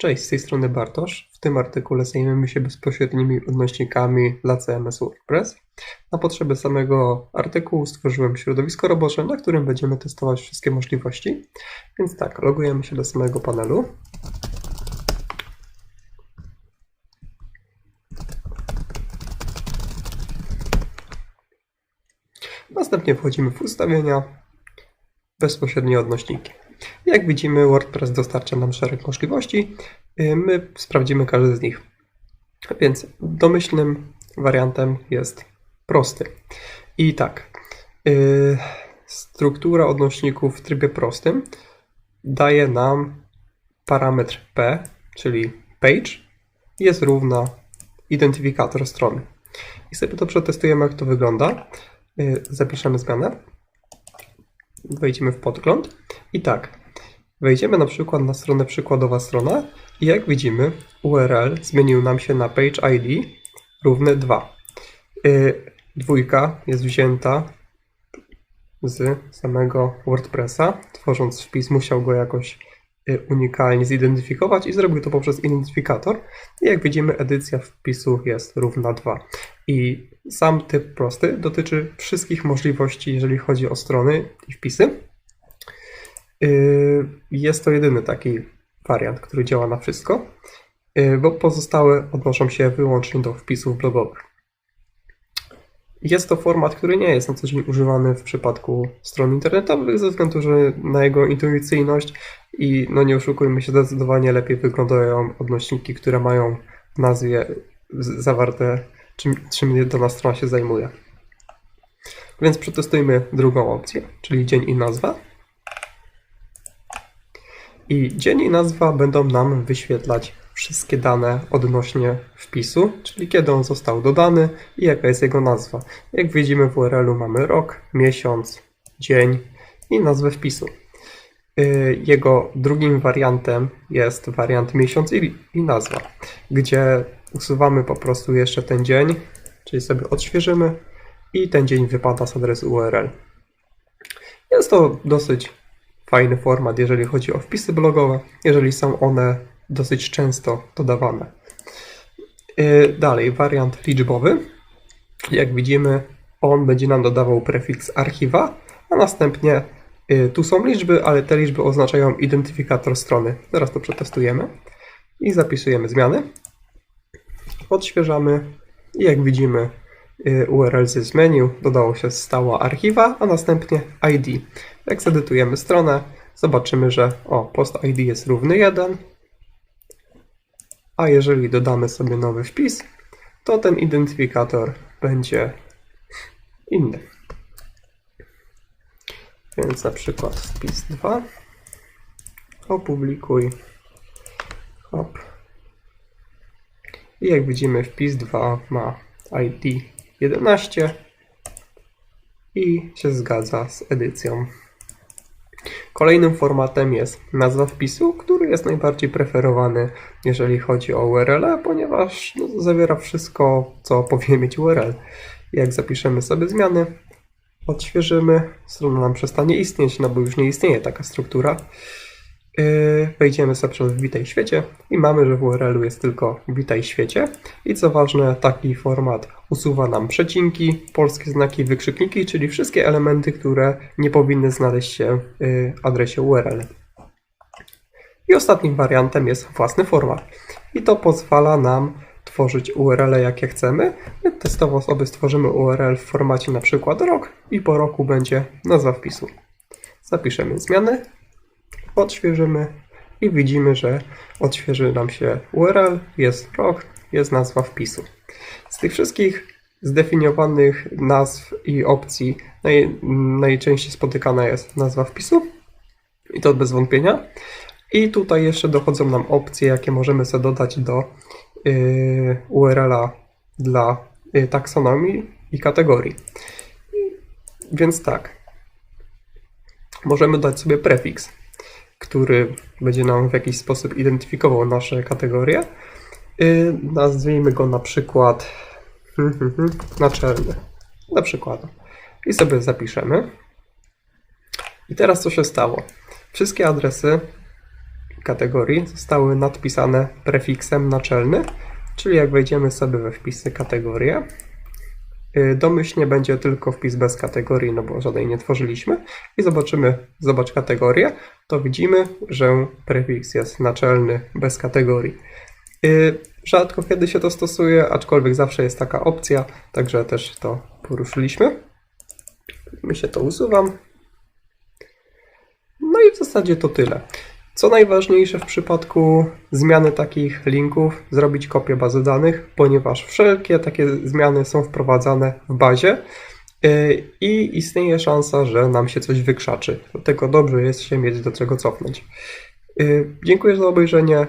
Cześć, z tej strony Bartosz. W tym artykule zajmiemy się bezpośrednimi odnośnikami dla CMS WordPress. Na potrzeby samego artykułu stworzyłem środowisko robocze, na którym będziemy testować wszystkie możliwości. Więc tak, logujemy się do samego panelu. Następnie wchodzimy w ustawienia, bezpośrednie odnośniki. Jak widzimy, WordPress dostarcza nam szereg możliwości. Y, My sprawdzimy każdy z nich. Więc domyślnym wariantem jest prosty. I tak, y, struktura odnośników w trybie prostym daje nam parametr p, czyli page, jest równa identyfikator strony. I sobie to przetestujemy, jak to wygląda. Y, Zapiszemy zmianę. Wejdziemy w podgląd. I tak, wejdziemy na przykład na stronę przykładowa strona i jak widzimy URL zmienił nam się na page ID równe 2. Y, Dwójka jest wzięta z samego WordPressa. Tworząc wpis musiał go jakoś unikalnie zidentyfikować i zrobił to poprzez identyfikator. I jak widzimy edycja wpisu jest równa 2. I sam typ prosty dotyczy wszystkich możliwości, jeżeli chodzi o strony i wpisy. Yy, Jest to jedyny taki wariant, który działa na wszystko, yy, bo pozostałe odnoszą się wyłącznie do wpisów blogowych. Jest to format, który nie jest na co dzień używany w przypadku stron internetowych, ze względu że na jego intuicyjność i no nie oszukujmy się, zdecydowanie lepiej wyglądają odnośniki, które mają w nazwie zawarte, czym, czym dana strona się zajmuje. Więc przetestujmy drugą opcję, czyli dzień i nazwa. I dzień i nazwa będą nam wyświetlać wszystkie dane odnośnie wpisu, czyli kiedy on został dodany i jaka jest jego nazwa. Jak widzimy w URL-u mamy rok, miesiąc, dzień i nazwę wpisu. Yy, Jego drugim wariantem jest wariant miesiąc i, i nazwa, gdzie usuwamy po prostu jeszcze ten dzień, czyli sobie odświeżymy i ten dzień wypada z adresu URL. Jest to dosyć fajny format, jeżeli chodzi o wpisy blogowe, jeżeli są one dosyć często dodawane. Yy, Dalej, wariant liczbowy. Jak widzimy, on będzie nam dodawał prefiks archiwa, a następnie yy, tu są liczby, ale te liczby oznaczają identyfikator strony. Zaraz to przetestujemy i zapisujemy zmiany. Odświeżamy i jak widzimy, yy, URL z menu dodało się stała archiwa, a następnie ID. Jak zedytujemy stronę, zobaczymy, że o, post ID jest równy 1, a jeżeli dodamy sobie nowy wpis, to ten identyfikator będzie inny. Więc na przykład wpis 2, opublikuj, hop. I jak widzimy wpis 2 ma ID 11 i się zgadza z edycją. Kolejnym formatem jest nazwa wpisu, który jest najbardziej preferowany, jeżeli chodzi o URL, ponieważ no, zawiera wszystko, co powinien mieć URL. Jak zapiszemy sobie zmiany, odświeżymy, strona nam przestanie istnieć, no bo już nie istnieje taka struktura. Yy, Wejdziemy sobie przez Witaj Świecie i mamy, że w URL-u jest tylko Witaj Świecie. I co ważne, taki format usuwa nam przecinki, polskie znaki, wykrzykniki, czyli wszystkie elementy, które nie powinny znaleźć się w yy, adresie URL. I ostatnim wariantem jest własny format. I to pozwala nam tworzyć URL jakie chcemy. My testowo sobie stworzymy URL w formacie na przykład rok i po roku będzie nazwa wpisu. Zapiszemy zmiany, odświeżymy i widzimy, że odświeży nam się URL, jest rok, jest nazwa wpisu. Z tych wszystkich zdefiniowanych nazw i opcji naj, najczęściej spotykana jest nazwa wpisu i to bez wątpienia. I tutaj jeszcze dochodzą nam opcje, jakie możemy sobie dodać do yy, URL-a dla yy, taksonomii i kategorii. Więc tak, możemy dać sobie prefiks, który będzie nam w jakiś sposób identyfikował nasze kategorie. Nazwijmy go na przykład hmm, hmm, hmm, naczelny. Na przykład. I sobie zapiszemy. I teraz co się stało? Wszystkie adresy kategorii zostały nadpisane prefiksem naczelny, czyli jak wejdziemy sobie we wpisy kategorie, domyślnie będzie tylko wpis bez kategorii, no bo żadnej nie tworzyliśmy i zobaczymy, zobacz kategorię, to widzimy, że prefiks jest naczelny bez kategorii. Y, Rzadko kiedy się to stosuje, aczkolwiek zawsze jest taka opcja, także też to poruszyliśmy. My się to usuwam. No i w zasadzie to tyle. Co najważniejsze w przypadku zmiany takich linków, zrobić kopię bazy danych, ponieważ wszelkie takie zmiany są wprowadzane w bazie yy, i istnieje szansa, że nam się coś wykrzaczy. Dlatego dobrze jest się mieć do czego cofnąć. Yy, Dziękuję za obejrzenie.